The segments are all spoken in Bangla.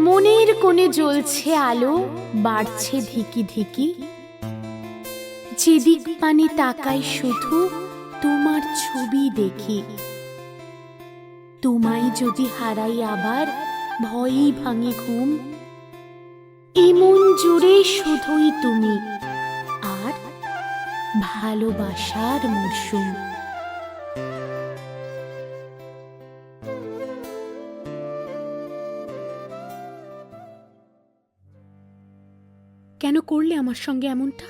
মনের কোণে জ্বলছে আলো, বাড়ছে ধিকি ধিকি। যেদিক পানে তাকাই শুধু তোমার ছবি দেখি। তোমায় যদি হারাই আবার ভয়েই ভাঙে ঘুম। এমন জুড়ে শুধুই তুমি আর ভালোবাসার মরশুম। কেন করলে আমার সঙ্গে এমনটা?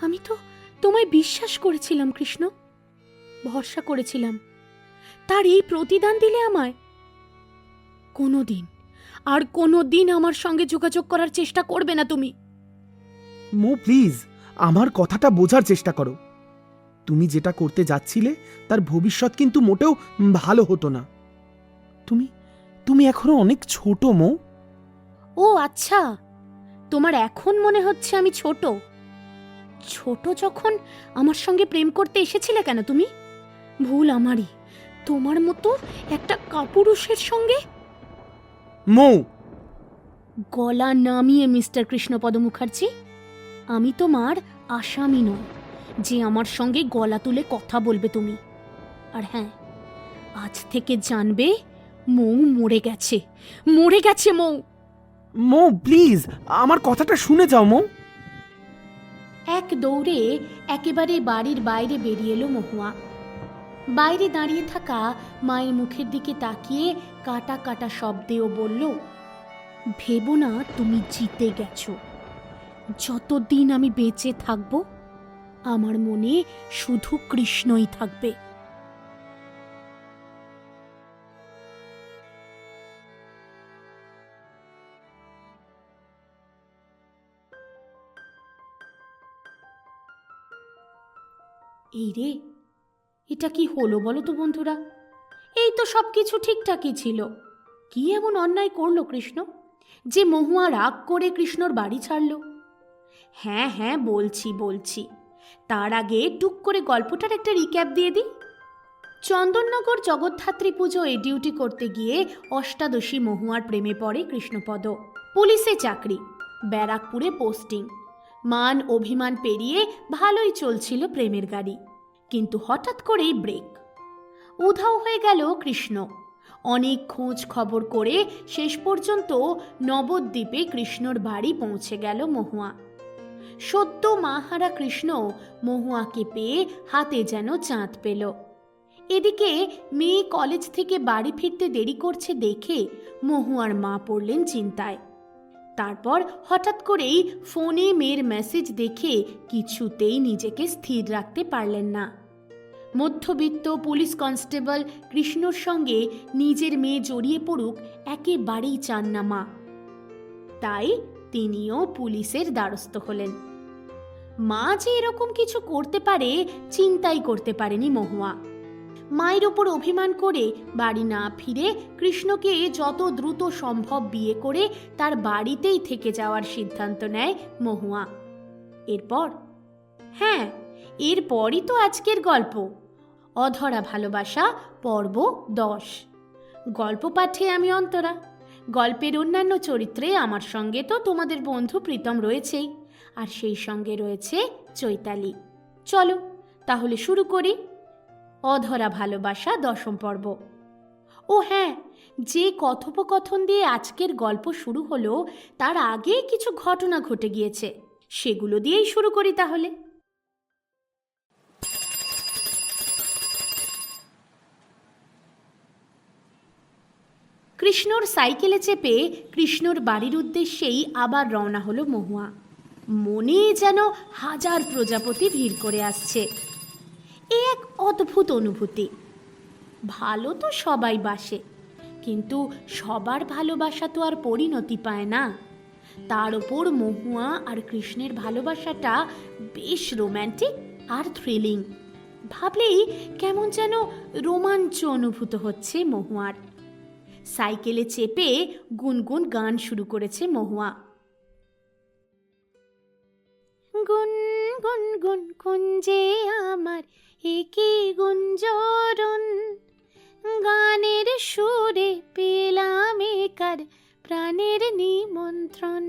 আমি তো তোমায় বিশ্বাস করেছিলাম কৃষ্ণ। ভরসা করেছিলাম। তার এই প্রতিদান দিলে আমায়। কোনো দিন আর কোনো দিন আমার সঙ্গে যোগাযোগ করার চেষ্টা করবে না তুমি। মো প্লিজ আমার কথাটা বোঝার চেষ্টা করো। তুমি যেটা করতে যাচ্ছিলে তার ভবিষ্যৎ কিন্তু মোটেও ভালো হতো না। তুমি তুমি এখনও অনেক ছোট মো। ও আচ্ছা। তোমার এখন মনে হচ্ছে আমি ছোট? ছোট যখন আমার সঙ্গে প্রেম করতে এসেছিলে কেন তুমি? ভুল আমারই। তোমার মতো একটা কাপুরুষের সঙ্গে? মো! গলা নামিয়ে মিস্টার কৃষ্ণপদ মুখার্জি আমি তোমার আসামি নয় যে আমার সঙ্গে গলা তুলে কথা বলবে তুমি। আর হ্যাঁ আজ থেকে জানবে মৌ মরে গেছে। মরে গেছে মৌ! মো, প্লিজ, আমার কথাটা শুনে যাও, মো। এক দৌড়ে একেবারে বাড়ির বাইরে বেরিয়ে এলো মহুয়া। বাইরে দাঁড়িয়ে থাকা মায়ের মুখের দিকে তাকিয়ে কাটা কাটা শব্দেও বলল, ভেবো না, তুমি জিতে গেছো। যতদিন আমি বেঁচে থাকব, আমার মনে শুধু কৃষ্ণই থাকবে। এই রে, এটা কি হলো বলো তো বন্ধুরা? এই তো সব কিছু ঠিকঠাকই ছিল। কি এমন অন্যায় করল কৃষ্ণ? যে মহুয়া রাগ করে কৃষ্ণর বাড়ি ছাড়ল? হ্যাঁ হ্যাঁ বলছি বলছি। তার আগে টুক করে গল্পটার একটা রিক্যাপ দিয়ে দিই। চন্দননগর জগদ্ধাত্রী পুজোয় ডিউটি করতে গিয়ে অষ্টাদশী মহুয়ার প্রেমে পড়ে কৃষ্ণপদ। পুলিশে চাকরি, ব্যারাকপুরে পোস্টিং মান অভিমান পেরিয়ে ভালোই চলছিল প্রেমের গাড়ি। কিন্তু হঠাৎ করেই ব্রেক। উধাও হয়ে গেল কৃষ্ণ। অনেক খোঁজ খবর করে শেষ পর্যন্ত নবদ্বীপে কৃষ্ণর বাড়ি পৌঁছে গেল মহুয়া। সদ্য মাহারা কৃষ্ণ মহুয়াকে পেয়ে হাতে যেন চাঁদ পেল। এদিকে মেয়ে কলেজ থেকে বাড়ি ফিরতে দেরি করছে দেখে মহুয়ার মা পড়লেন চিন্তায়। তারপর হঠাৎ করেই ফোনে মেয়ের মেসেজ দেখে কিছুতেই নিজেকে স্থির রাখতে পারলেন না। মধ্যবিত্ত পুলিশ কনস্টেবল কৃষ্ণর সঙ্গে নিজের মেয়ে জড়িয়ে পড়ুক একেবারেই চান না মা। তাই তিনিও পুলিশের দ্বারস্থ হলেন। মা যে এরকম কিছু করতে পারে, চিন্তাই করতে পারেনি মহুয়া। মায়ের ওপর অভিমান করে বাড়ি না ফিরে কৃষ্ণকে যত দ্রুত সম্ভব বিয়ে করে তার বাড়িতেই থেকে যাওয়ার সিদ্ধান্ত নেয় মহুয়া। এরপর? হ্যাঁ এরপরই তো আজকের গল্প। অধরা ভালোবাসা, পর্ব দশ। গল্প পাঠে আমি অন্তরা। গল্পের অন্যান্য চরিত্রে আমার সঙ্গে তো তোমাদের বন্ধু প্রীতম রয়েছেই, আর সেই সঙ্গে রয়েছে চৈতালি। চলো, তাহলে শুরু করি। অধরা ভালোবাসা দশম পর্ব। ও হ্যাঁ যে কথোপকথন দিয়ে আজকের গল্প শুরু হলো, তার আগে কিছু ঘটনা ঘটে গিয়েছে। সেগুলো দিয়েই শুরু করি তাহলে। কৃষ্ণর সাইকেলে চেপে কৃষ্ণর বাড়ির উদ্দেশ্যেই আবার রওনা হলো মহুয়া। মনে যেন হাজার প্রজাপতি ভিড় করে আসছে। এ এক অদ্ভুত অনুভূতি। ভালো তো সবাই বাসে, কিন্তু সবার ভালোবাসা তো আর পরিণতি পায় না। তার ওপর মহুয়া আর কৃষ্ণের ভালোবাসাটা বেশ রোম্যান্টিক আর থ্রিলিং ভাবলেই কেমন যেন রোমাঞ্চ অনুভূত হচ্ছে মহুয়ার। সাইকেলে চেপে গুনগুন গান শুরু করেছে মহুয়া। গুন গুন গুন কুঞ্জে আমার একি গুঞ্জরণ। গানের সুরে পেলাম একার প্রাণের নিমন্ত্রণ।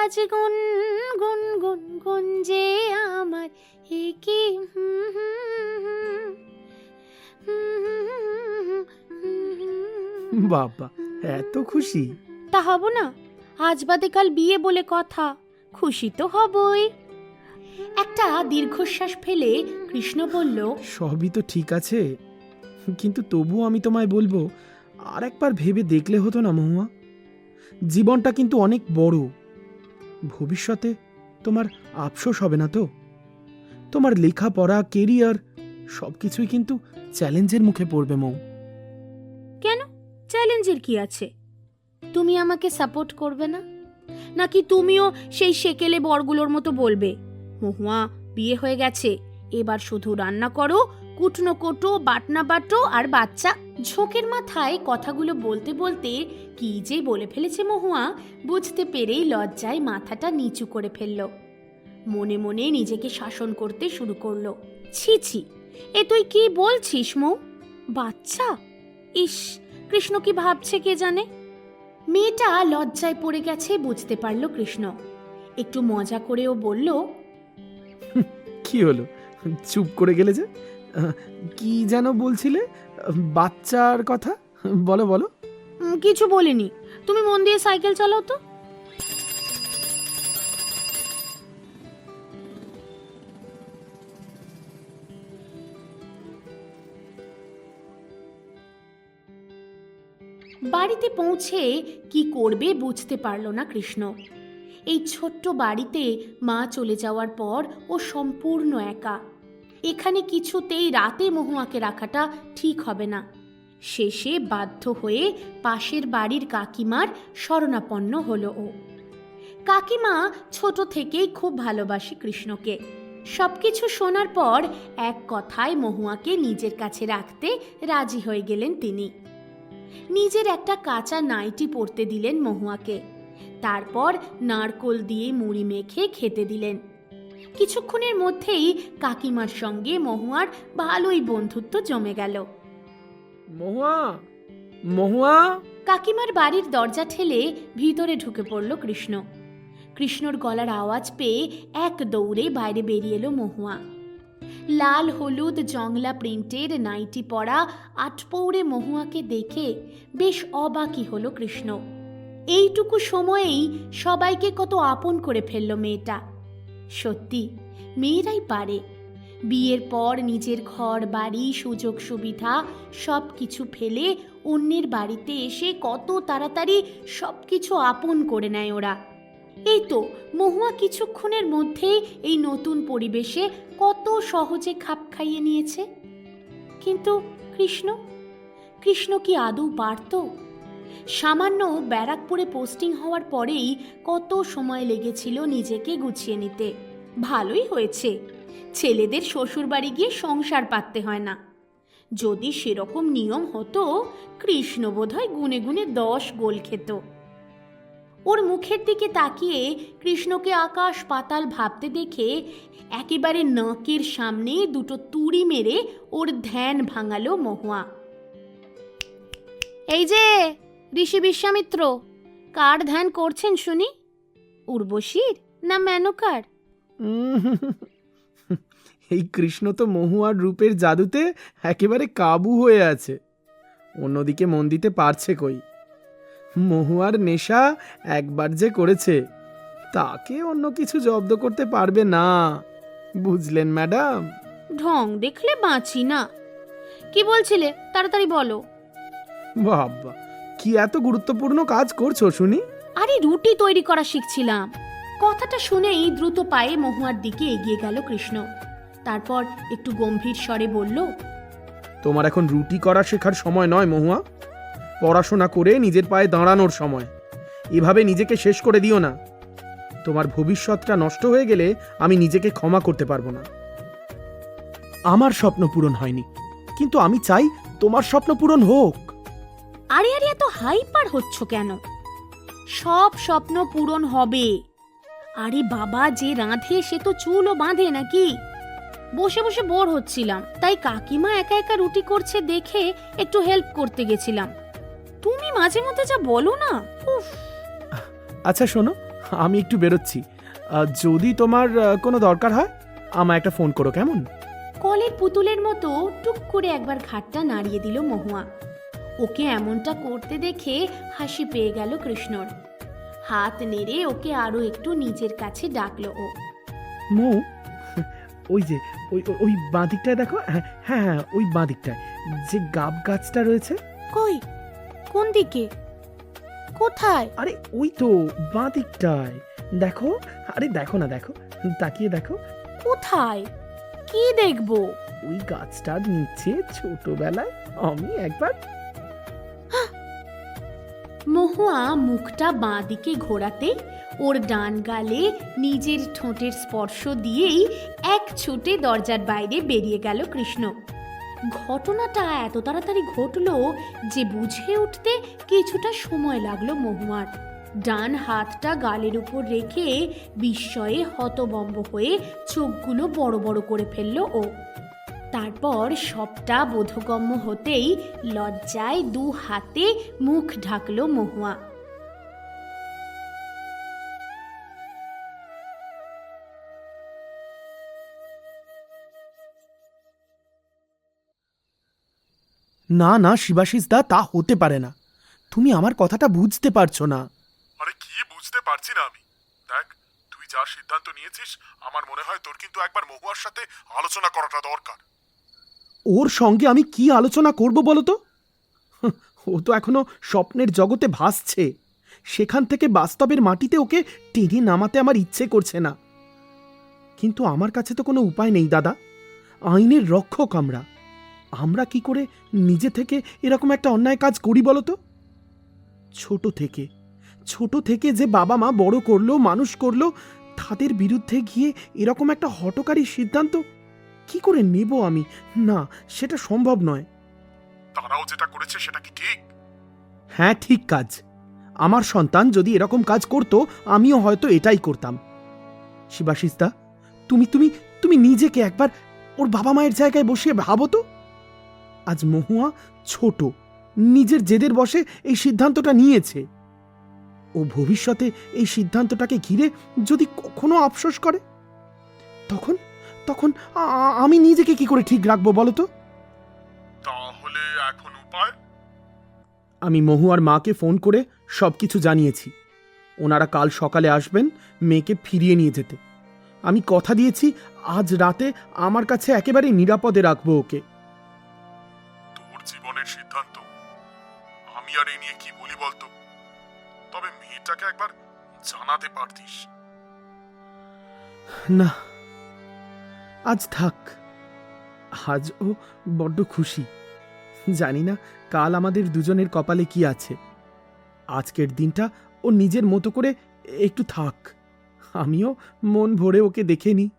আজ গুন গুন গুন গুন যে আমার একি বাবা এত খুশি। তা হব না আজ বাদে কাল বিয়ে বলে কথা। খুশি তো হবই। একটা দীর্ঘশ্বাস ফেলে কৃষ্ণ বলল সবই তো ঠিক আছে কিন্তু তবুও আমি তোমায় বলব আর একবার ভেবে দেখলে হতো না মহুয়া। জীবনটা কিন্তু অনেক বড়। ভবিষ্যতে তোমার আফসোস হবে না তো? তোমার লেখাপড়া কেরিয়ার সব কিছুই কিন্তু চ্যালেঞ্জের মুখে পড়বে মৌ। কেন? চ্যালেঞ্জের কি আছে? তুমি আমাকে সাপোর্ট করবে না? নাকি তুমিও সেই সেকেলে বরগুলোর মতো বলবে? মহুয়া, বিয়ে হয়ে গেছে। এবার শুধু রান্না করো, কুটনো কোটো, বাটনা বাটো আর বাচ্চা। ঝোঁকের মাথায় কথাগুলো বলতে বলতে কি যে বলে ফেলেছে মহুয়া, বুঝতে পেরেই লজ্জায় মাথাটা নিচু করে ফেলল। মনে মনে নিজেকে শাসন করতে শুরু করল। ছি ছি, এ তুই কি বলছিস মৌ? বাচ্চা? ইস, কৃষ্ণ কি ভাবছে কে জানে? মেয়েটা লজ্জায় পড়ে গেছে বুঝতে পারল কৃষ্ণ। একটু মজা করেও বলল কি হলো? চুপ করে গেলে যে? কি যেন বলছিলে? বাচ্চার কথা? বলো বলো। কিছু বলিনি। তুমি মন দিয়ে সাইকেল চালাও তো। বাড়িতে পৌঁছে কি করবে বুঝতে পারল না কৃষ্ণ। এই ছোট্ট বাড়িতে মা চলে যাওয়ার পর ও সম্পূর্ণ একা। এখানে কিছুতেই রাতে মহুয়াকে রাখাটা ঠিক হবে না। শেষে বাধ্য হয়ে পাশের বাড়ির কাকিমার শরণাপন্ন হলো ও। কাকিমা ছোট থেকেই খুব ভালোবাসে কৃষ্ণকে। সবকিছু শোনার পর এক কথায় মহুয়াকে নিজের কাছে রাখতে রাজি হয়ে গেলেন তিনি। নিজের একটা কাঁচা নাইটি পরতে দিলেন মহুয়াকে। তারপর নারকোল দিয়ে মুড়ি মেখে খেতে দিলেন। কিছুক্ষণের মধ্যেই কাকিমার সঙ্গে মহুয়ার ভালোই বন্ধুত্ব জমে গেল। মহুয়া? মহুয়া? কাকিমার বাড়ির দরজা ঠেলে ভিতরে ঢুকে পড়ল কৃষ্ণ। কৃষ্ণর গলার আওয়াজ পেয়ে এক দৌড়ে বাইরে বেরিয়ে এলো মহুয়া। লাল হলুদ জংলা প্রিন্টের নাইটি পরা আটপৌরে মহুয়াকে দেখে বেশ অবাকই হলো কৃষ্ণ। এইটুকু সময়েই সবাইকে কত আপন করে ফেলল মেয়েটা। সত্যি, মেয়েরাই পারে। বিয়ের পর নিজের ঘর, বাড়ি, সুযোগ, সুবিধা সব কিছু ফেলে অন্যের বাড়িতে এসে কত তাড়াতাড়ি সব কিছু আপন করে নেয় ওরা। এই তো মহুয়া কিছুক্ষণের মধ্যেই এই নতুন পরিবেশে কত সহজে খাপ খাইয়ে নিয়েছে। কিন্তু কৃষ্ণ? কৃষ্ণ কি আদৌ পারত? সামান্য ব্যারাকপুরে পোস্টিং হওয়ার পরেই কত সময় লেগেছিল নিজেকে গুছিয়ে নিতে। ভালোই হয়েছে। ছেলেদের শ্বশুরবাড়ি গিয়ে সংসার পাততে হয় না। যদি সেরকম নিয়ম হতো, কৃষ্ণ বোধহয় গুনে গুনে দশ গোল খেত। ওর মুখের দিকে তাকিয়ে কৃষ্ণকে আকাশ পাতাল ভাবতে দেখে একেবারে নাকের সামনে দুটো তুড়ি মেরে ওর ধ্যান ভাঙালো মহুয়া। এই যে ঋষি বিশ্বামিত্র কার ধ্যান করছেন শুনি? উর্বশীর না মেনকার? এই কৃষ্ণ তো মহুয়ার রূপের জাদুতে একেবারে কাবু হয়ে আছে। অন্যদিকে মন দিতে পারছে কই? মহুয়ার নেশা একবার যে করেছে তাকে অন্য কিছু জব্দ করতে পারবে না। বুঝলেন ম্যাডাম? ঢং দেখলে বাঁচি না। কি বলছিলে? তাড়াতাড়ি বলো। বাবা কি এত গুরুত্বপূর্ণ কাজ করছ শুনি? আরে রুটি তৈরি করা শিখছিলাম। কথাটা শুনেই দ্রুত পায়ে মহুয়ার দিকে এগিয়ে গেল কৃষ্ণ। তারপর একটু গম্ভীর স্বরে বলল তোমার এখন রুটি করা শেখার সময় নয় মহুয়া। পড়াশোনা করে নিজের পায়ে দাঁড়ানোর সময়। এভাবে নিজেকে শেষ করে দিও না। তোমার ভবিষ্যৎটা নষ্ট হয়ে গেলে আমি নিজেকে ক্ষমা করতে পারব না। আমার স্বপ্ন পূরণ হয়নি, কিন্তু আমি চাই তোমার স্বপ্ন পূরণ হোক। আরে আরে, এত হাইপার হচ্ছ কেন? সব স্বপ্ন পূরণ হবে। আরে বাবা, যে রাঁধে সে তো চুলও বাঁধে নাকি? বসে বসে বোর হচ্ছিলাম, তাই কাকিমা একা একা রুটি করছে দেখে একটু হেল্প করতে গেছিলাম। তুমি মাঝে মধ্যে যা বলো না। উফ। আচ্ছা শোনো আমি একটু বেরোচ্ছি। আহ, যদি তোমার আহ, কোনো দরকার হয় আমায় একটা ফোন করো কেমন? কলের পুতুলের মতো টুক করে একবার ঘাটটা নাড়িয়ে দিল মহুয়া। ওকে এমনটা করতে দেখে হাসি পেয়ে গেল কৃষ্ণর। হাত নেড়ে ওকে আরও একটু নিজের কাছে ডাকলো ও। মো ওই যে ওই ওই- ওই বাঁ দিকটায় দেখো হ্যাঁ হ্যাঁ হ্যাঁ ওই বাঁ দিকটায় যে গাব গাছটা রয়েছে। কই? কোন দিকে? কোথায়? আরে ওই তো বাঁ দিকটায়। দেখো আরে দেখো না দেখো তাকিয়ে দেখো। কোথায়? কি দেখব? ওই গাছটার নিচে ছোটবেলায় আমি একবার মহুয়া মুখটা বাঁ দিকে ঘোরাতে ওর ডান গালে নিজের ঠোঁটের স্পর্শ দিয়েই এক ছুটে দরজার বাইরে বেরিয়ে গেল কৃষ্ণ। ঘটনাটা এত তাড়াতাড়ি ঘটলো যে বুঝে উঠতে কিছুটা সময় লাগল মহুয়ার। ডান হাতটা গালের উপর রেখে বিস্ময়ে হতবম্ব হয়ে চোখগুলো বড় বড় করে ফেলল ও। তারপর সবটা বোধগম্য হতেই লজ্জায় দু হাতে মুখ ঢাকলো মহুয়া। না না শিবাশিস দা তা হতে পারে না। তুমি আমার কথাটা বুঝতে পারছ না। আরে কি বুঝতে পারছি না আমি? দেখ তুই যা সিদ্ধান্ত নিয়েছিস আমার মনে হয় তোর কিন্তু একবার মহুয়ার সাথে আলোচনা করাটা দরকার। ওর সঙ্গে আমি কি আলোচনা করব বলো তো ও তো এখনও স্বপ্নের জগতে ভাসছে। সেখান থেকে বাস্তবের মাটিতে ওকে টেনে নামাতে আমার ইচ্ছে করছে না। কিন্তু আমার কাছে তো কোনো উপায় নেই দাদা। আইনের রক্ষক আমরা। আমরা কি করে নিজে থেকে এরকম একটা অন্যায় কাজ করি বলো তো? ছোট থেকে ছোট থেকে যে বাবা মা বড় করল মানুষ করল তাদের বিরুদ্ধে গিয়ে এরকম একটা হটকারী সিদ্ধান্ত কি করে নেব আমি? না সেটা সম্ভব নয়। তারাও যেটা করেছে সেটা কি ঠিক? হ্যাঁ ঠিক কাজ। আমার সন্তান যদি এরকম কাজ করতো আমিও হয়তো এটাই করতাম। শিবাশিসদা তুমি তুমি তুমি নিজেকে একবার ওর বাবা মায়ের জায়গায় বসিয়ে ভাবো তো। আজ মহুয়া ছোট নিজের জেদের বসে এই সিদ্ধান্তটা নিয়েছে। ও ভবিষ্যতে এই সিদ্ধান্তটাকে ঘিরে যদি কখনো আফসোস করে তখন তখন আমি নিজেকে কি করে ঠিক রাখব বলো তো? তাহলে এখন উপায়? আমি মহুয়ার মাকে ফোন করে সব কিছু জানিয়েছি। ওনারা কাল সকালে আসবেন মেয়েকে ফিরিয়ে নিয়ে যেতে। আমি কথা দিয়েছি আজ রাতে আমার কাছে একেবারে নিরাপদে রাখব ওকে। তোর সিদ্ধান্ত। আমি আর এই নিয়ে কি বলি বলতো? তবে মেয়েটাকে একবার জানাতে পারতিস। না, আজ থাক। আজ ও বড্ড খুশি। জানি না কাল আমাদের দুজনের কপালে কি আছে। আজকের দিনটা ও নিজের মতো করে একটু থাক। আমিও মন ভরে ওকে দেখে নিই।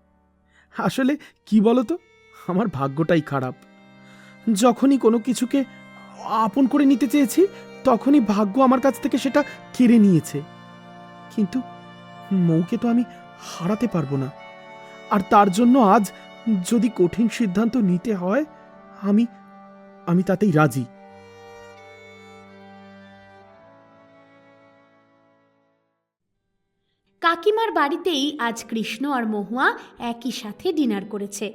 আসলে কি বলতো? আমার ভাগ্যটাই খারাপ। যখনই কোনো কিছুকে আপন করে নিতে চেয়েছি, তখনই ভাগ্য আমার কাছ থেকে সেটা কেড়ে নিয়েছে। কিন্তু মৌকে তো আমি হারাতে পারব না। আর তার জন্য আজ যদি কঠিন সিদ্ধান্ত নিতে হয়, আমি আমি তাতেই রাজি। কাকিমার বাড়িতেই আজ কৃষ্ণ আর মহুয়া একই সাথে ডিনার করেছে।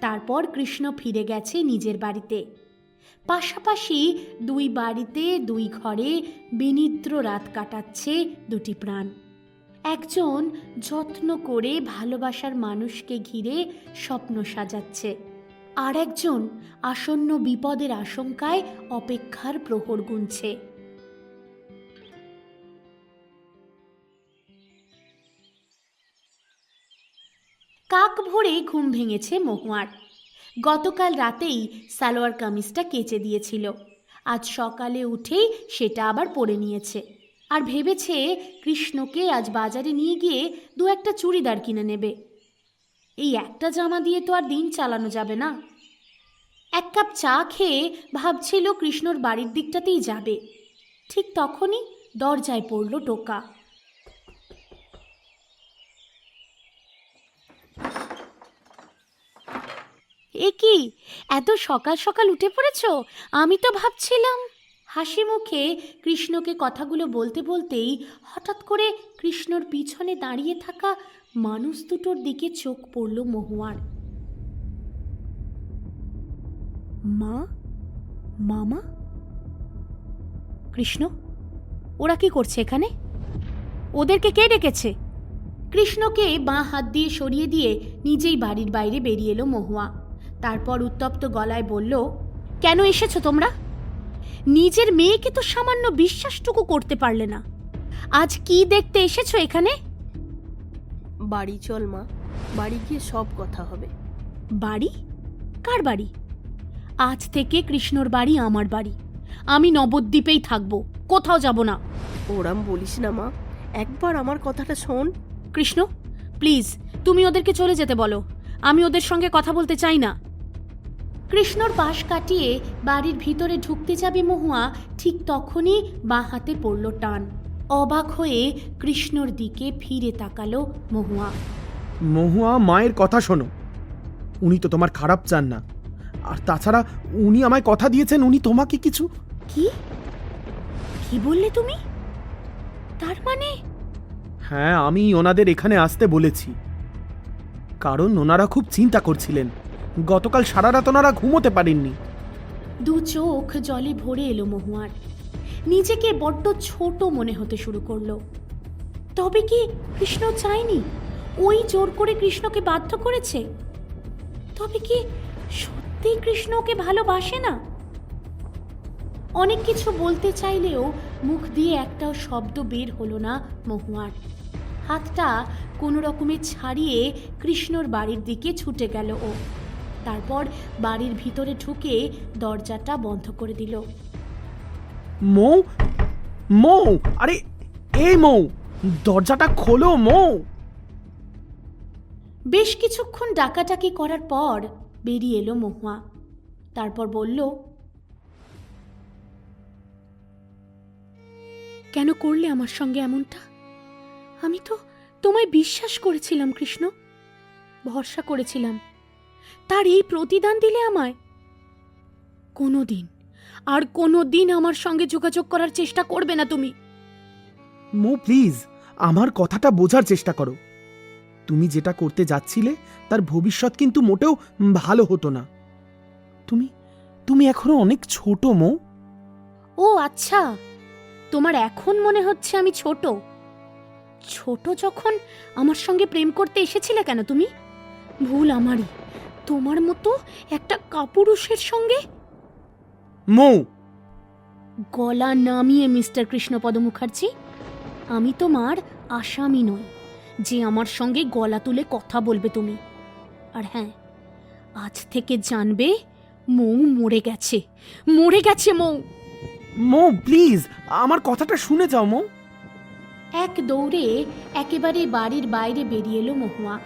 তারপর কৃষ্ণ ফিরে গেছে নিজের বাড়িতে। পাশাপাশি দুই বাড়িতে, দুই ঘরে বিনিদ্র রাত কাটাচ্ছে দুটি প্রাণ। একজন যত্ন করে ভালোবাসার মানুষকে ঘিরে স্বপ্ন সাজাচ্ছে আর একজন আসন্ন বিপদের আশঙ্কায় অপেক্ষার প্রহর গুনছে। কাক ভরে ঘুম ভেঙেছে মহুয়ার। গতকাল রাতেই সালোয়ার কামিজটা কেচে দিয়েছিল। আজ সকালে উঠেই সেটা আবার পরে নিয়েছে। আর ভেবেছে কৃষ্ণকে আজ বাজারে নিয়ে গিয়ে দু একটা চুড়িদার কিনে নেবে। এই একটা জামা দিয়ে তো আর দিন চালানো যাবে না। এক কাপ চা খেয়ে ভাবছিল কৃষ্ণর বাড়ির দিকটাতেই যাবে। ঠিক তখনই দরজায় পড়ল টোকা। এ কি? এত সকাল সকাল উঠে পড়েছ? আমি তো ভাবছিলাম। হাসি মুখে কৃষ্ণকে কথাগুলো বলতে বলতেই হঠাৎ করে কৃষ্ণর পিছনে দাঁড়িয়ে থাকা মানুষ দুটোর দিকে চোখ পড়ল মহুয়ার। মা? মামা? কৃষ্ণ? ওরা কি করছে এখানে? ওদেরকে কে ডেকেছে? কৃষ্ণকে বাঁ হাত দিয়ে সরিয়ে দিয়ে নিজেই বাড়ির বাইরে বেরিয়ে এলো মহুয়া। তারপর উত্তপ্ত গলায় বলল কেন এসেছ তোমরা? নিজের মেয়েকে তো সামান্য বিশ্বাসটুকু করতে পারলে না। আজ কি দেখতে এসেছ এখানে? বাড়ি চল মা বাড়ি গিয়ে সব কথা হবে। বাড়ি? কার বাড়ি? আজ থেকে কৃষ্ণর বাড়ি আমার বাড়ি। আমি নবদ্বীপেই থাকব কোথাও যাব না। ওরাম বলিস না মা একবার আমার কথাটা শোন। কৃষ্ণ প্লিজ তুমি ওদেরকে চলে যেতে বলো। আমি ওদের সঙ্গে কথা বলতে চাই না। কৃষ্ণর পাশ কাটিয়ে বাড়ির ভিতরে ঢুকতে যাবে মহুয়া ঠিক তখনই বাঁ হাতে পড়ল টান। অবাক হয়ে কৃষ্ণর দিকে ফিরে তাকালো মহুয়া। মহুয়া মায়ের কথা শোনো। উনি তো তোমার খারাপ চান না। আর তাছাড়া উনি আমায় কথা দিয়েছেন উনি তোমাকে কিছু? কি? কি বললে তুমি? তার মানে? হ্যাঁ আমি ওনাদের এখানে আসতে বলেছি। কারণ ওনারা খুব চিন্তা করছিলেন। গতকাল সারা রাত ওনারা ঘুমোতে পারেননি। দু চোখ জলে ভরে এলো মহুয়ার। নিজেকে বড্ড ছোট মনে হতে শুরু করল। তবে কি কৃষ্ণ চায়নি? ওই জোর করে কৃষ্ণকে বাধ্য করেছে? তবে কি সত্যি কৃষ্ণকে ভালোবাসে না? অনেক কিছু বলতে চাইলেও মুখ দিয়ে একটাও শব্দ বের হলো না মহুয়ার। হাতটা কোনো রকমে ছাড়িয়ে কৃষ্ণর বাড়ির দিকে ছুটে গেল ও। তারপর বাড়ির ভিতরে ঢুকে দরজাটা বন্ধ করে দিল। মৌ? মৌ? আরে এই মৌ! দরজাটা খোলো মৌ! বেশ কিছুক্ষণ ডাকাটাকি করার পর বেরিয়ে এলো মহুয়া। তারপর বলল কেন করলে আমার সঙ্গে এমনটা? আমি তো তোমায় বিশ্বাস করেছিলাম কৃষ্ণ। ভরসা করেছিলাম। তার এই প্রতিদান দিলে আমায়। কোনো দিন আর কোনো দিন আমার সঙ্গে যোগাযোগ করার চেষ্টা করবে না তুমি। মো প্লিজ আমার কথাটা বোঝার চেষ্টা করো। তুমি যেটা করতে যাচ্ছিলে তার ভবিষ্যৎ কিন্তু মোটেও ভালো হতো না। তুমি তুমি এখনও অনেক ছোট মৌ। ও আচ্ছা। তোমার এখন মনে হচ্ছে আমি ছোট। ছোট যখন আমার সঙ্গে প্রেম করতে এসেছিলে কেন তুমি? ভুল আমারই। তোমার মতো একটা কাপুরুষের সঙ্গে? মৌ। গলা নামিয়ে মিস্টার কৃষ্ণপদ মুখার্জি আমি তোমার আসামি নই যে আমার সঙ্গে গলা তুলে কথা বলবে তুমি। আর হ্যাঁ আজ থেকে জানবে মৌ মরে গেছে মরে গেছে মৌ। মৌ প্লিজ আমার কথাটা শুনে যাও মৌ। এক দৌড়ে একেবারে বাড়ির বাইরে বেরিয়ে এলো মহুয়া।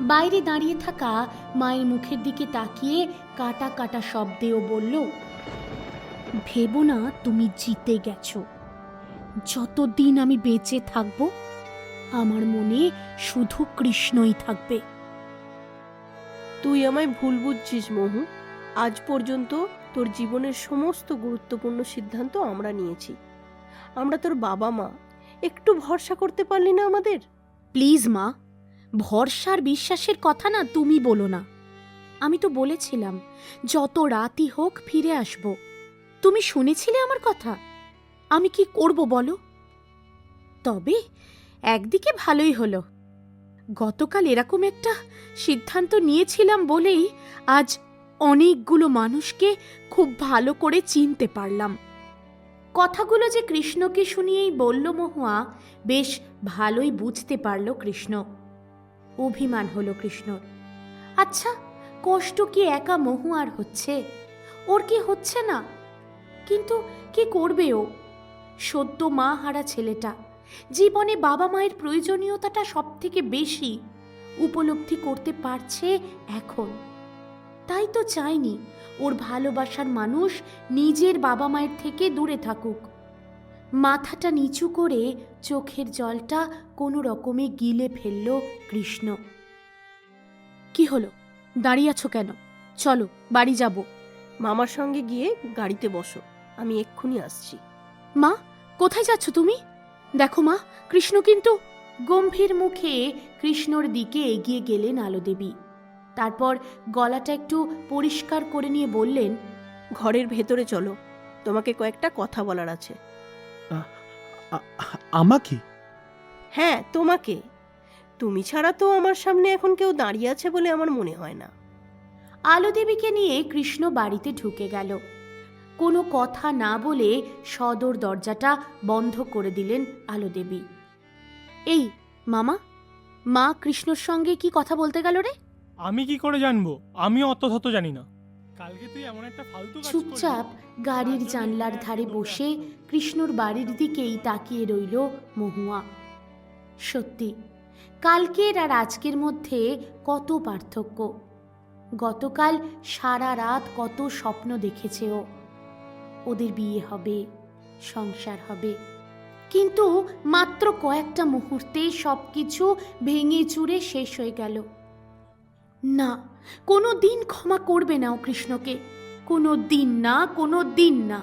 বাইরে দাঁড়িয়ে থাকা মায়ের মুখের দিকে তাকিয়ে কাটা কাটা শব্দেও বলল ভেবো না তুমি জিতে গেছো। যতদিন আমি বেঁচে থাকব আমার মনে শুধু কৃষ্ণই থাকবে। তুই আমায় ভুল বুঝছিস মহু। আজ পর্যন্ত তোর জীবনের সমস্ত গুরুত্বপূর্ণ সিদ্ধান্ত আমরা নিয়েছি। আমরা তোর বাবা মা। একটু ভরসা করতে পারলি না আমাদের? প্লিজ মা ভরসার বিশ্বাসের কথা না তুমি বলো না। আমি তো বলেছিলাম, যত রাতই হোক ফিরে আসব। তুমি শুনেছিলে আমার কথা? আমি কি করব বলো? তবে একদিকে ভালোই হলো। গতকাল এরকম একটা সিদ্ধান্ত নিয়েছিলাম বলেই আজ অনেকগুলো মানুষকে খুব ভালো করে চিনতে পারলাম। কথাগুলো যে কৃষ্ণকে শুনিয়েই বলল মহুয়া, বেশ ভালোই বুঝতে পারল কৃষ্ণ। অভিমান হলো কৃষ্ণর। আচ্ছা কষ্ট কি একা মহুয়ার হচ্ছে? ওর কি হচ্ছে না? কিন্তু কি করবে ও? সদ্য মা হারা ছেলেটা, জীবনে বাবা মায়ের প্রয়োজনীয়তাটা সব থেকে বেশি উপলব্ধি করতে পারছে এখন। তাই তো চাইনি ওর ভালোবাসার মানুষ নিজের বাবা মায়ের থেকে দূরে থাকুক। মাথাটা নিচু করে চোখের জলটা কোনো রকমে গিলে ফেলল কৃষ্ণ। কি হলো? দাঁড়িয়ে আছো কেন? চলো বাড়ি যাব। মামার সঙ্গে গিয়ে গাড়িতে বসো আমি এক্ষুনি আসছি। মা কোথায় যাচ্ছ তুমি? দেখো মা কৃষ্ণ কিন্তু গম্ভীর মুখে কৃষ্ণর দিকে এগিয়ে গেলেন আলো দেবী তারপর গলাটা একটু পরিষ্কার করে নিয়ে বললেন ঘরের ভেতরে চলো তোমাকে কয়েকটা কথা বলার আছে। আমাকে? হ্যাঁ তোমাকে। তুমি ছাড়া তো আমার সামনে এখন কেউ দাঁড়িয়ে আছে বলে আমার মনে হয় না। আলো দেবীকে নিয়ে কৃষ্ণ বাড়িতে ঢুকে গেল। কোনো কথা না বলে সদর দরজাটা বন্ধ করে দিলেন আলো দেবী এই মামা মা কৃষ্ণর সঙ্গে কি কথা বলতে গেল রে? আমি কি করে জানব? আমি অত শত জানি না। কালকে তুই এমন একটা ফালতু কাজ চুপচাপ গাড়ির জানলার ধারে বসে কৃষ্ণর বাড়ির দিকেই তাকিয়ে রইল মহুয়া। সত্যি কালকের আর আজকের মধ্যে কত পার্থক্য। গতকাল সারা রাত কত স্বপ্ন দেখেছে ও। ওদের বিয়ে হবে সংসার হবে। কিন্তু মাত্র কয়েকটা মুহূর্তে সবকিছু ভেঙে চুরে শেষ হয়ে গেল। না কোনো দিন ক্ষমা করবে না ও কৃষ্ণকে। কোনো দিন না, কোনো দিন না।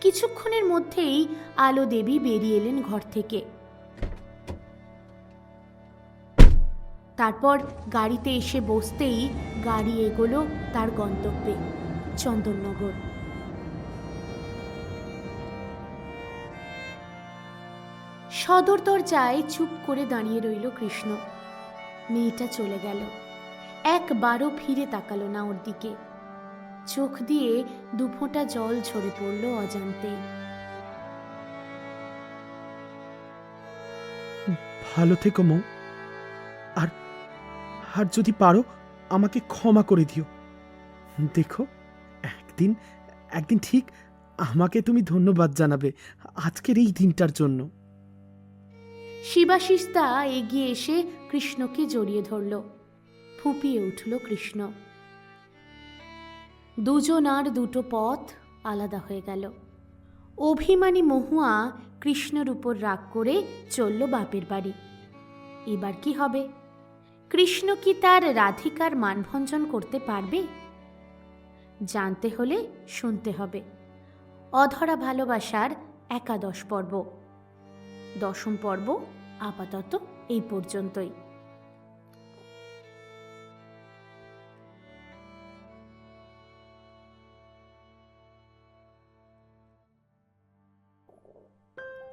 কিছুক্ষণের মধ্যেই আলো দেবী বেরিয়ে এলেন ঘর থেকে। তারপর গাড়িতে এসে বসতেই গাড়ি এগোলো তার গন্তব্যে, চন্দননগর। সদর দরজায় চুপ করে দাঁড়িয়ে রইল কৃষ্ণ। মেয়েটা চলে গেল। একবারও ফিরে তাকালো না ওর দিকে। চোখ দিয়ে দুফোঁটা জল ঝরে পড়ল অজান্তে। ভালো থেকো মৌ। আর আর যদি পারো, আমাকে ক্ষমা করে দিও। দেখো, একদিন একদিন ঠিক আমাকে তুমি ধন্যবাদ জানাবে আজকের এই দিনটার জন্য। শিবাশিস্তা এগিয়ে এসে কৃষ্ণকে জড়িয়ে ধরল। ফুপিয়ে উঠল কৃষ্ণ। দুজন আর দুটো পথ আলাদা হয়ে গেল। অভিমানী মহুয়া কৃষ্ণর উপর রাগ করে চলল বাপের বাড়ি। এবার কি হবে? কৃষ্ণ কি তার রাধিকার মানভঞ্জন করতে পারবে? জানতে হলে শুনতে হবে। অধরা ভালোবাসার একাদশ পর্ব। দশম পর্ব আপাতত এই পর্যন্তই।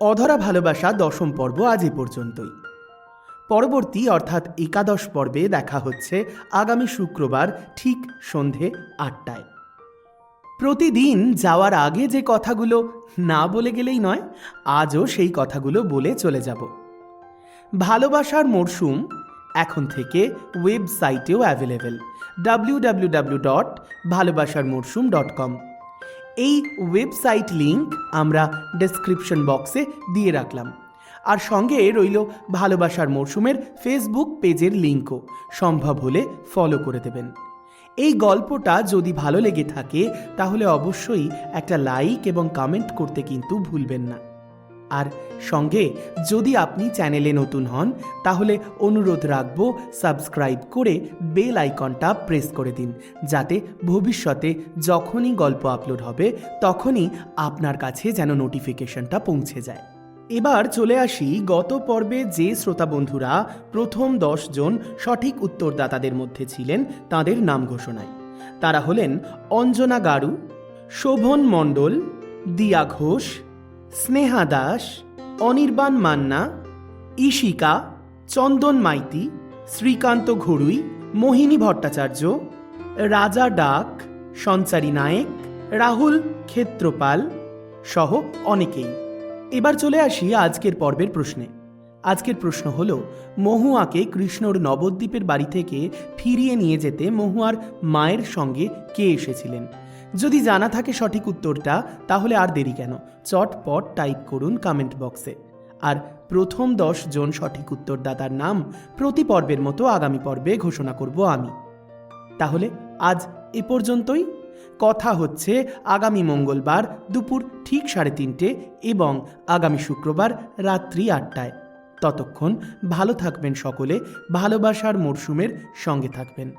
অধরা ভালোবাসা দশম পর্ব আজ এ পর্যন্তই। পরবর্তী অর্থাৎ একাদশ পর্বে দেখা হচ্ছে আগামী শুক্রবার ঠিক সন্ধে আটটায়। প্রতিদিন যাওয়ার আগে যে কথাগুলো না বলে গেলেই নয়, আজও সেই কথাগুলো বলে চলে যাব। ভালোবাসার মরশুম এখন থেকে ওয়েবসাইটেও অ্যাভেলেবেল ডাব্লিউ ডট ভালোবাসার মরশুম ডট কম এই ওয়েবসাইট লিংক আমরা ডেসক্রিপশন বক্সে দিয়ে রাখলাম। আর সঙ্গে রইল ভালোবাসার মরশুমের ফেসবুক পেজের লিঙ্কও সম্ভব হলে ফলো করে দেবেন। এই গল্পটা যদি ভালো লেগে থাকে, তাহলে অবশ্যই একটা লাইক এবং কমেন্ট করতে কিন্তু ভুলবেন না। আর সঙ্গে যদি আপনি চ্যানেলে নতুন হন, তাহলে অনুরোধ রাখব সাবস্ক্রাইব করে বেল আইকনটা প্রেস করে দিন, যাতে ভবিষ্যতে যখনই গল্প আপলোড হবে, তখনই আপনার কাছে যেন নোটিফিকেশনটা পৌঁছে যায়। এবার চলে আসি গত পর্বে যে শ্রোতা বন্ধুরা প্রথম জন সঠিক উত্তরদাতাদের মধ্যে ছিলেন তাদের নাম ঘোষণায়। তারা হলেন অঞ্জনা গারু, শোভন মণ্ডল, দিয়া ঘোষ, স্নেহা দাস, অনির্বাণ মান্না, ঈশিকা, চন্দন মাইতি, শ্রীকান্ত ঘড়ুই মোহিনী ভট্টাচার্য, রাজা ডাক, সঞ্চারী নায়েক, রাহুল ক্ষেত্রপাল সহ অনেকেই। এবার চলে আসি আজকের পর্বের প্রশ্নে। আজকের প্রশ্ন হল, মহুয়াকে কৃষ্ণর নবদ্বীপের বাড়ি থেকে ফিরিয়ে নিয়ে যেতে মহুয়ার মায়ের সঙ্গে কে এসেছিলেন? যদি জানা থাকে সঠিক উত্তরটা, তাহলে আর দেরি কেন? চটপট টাইপ করুন কমেন্ট বক্সে আর প্রথম দশ জন সঠিক উত্তরদাতার নাম প্রতি পর্বের মতো আগামী পর্বে ঘোষণা করব আমি। তাহলে আজ এ পর্যন্তই। কথা হচ্ছে আগামী মঙ্গলবার দুপুর ঠিক সাড়ে তিনটে এবং আগামী শুক্রবার রাত্রি আটটায়। ততক্ষণ ভালো থাকবেন সকলে, ভালোবাসার মরশুমের সঙ্গে থাকবেন।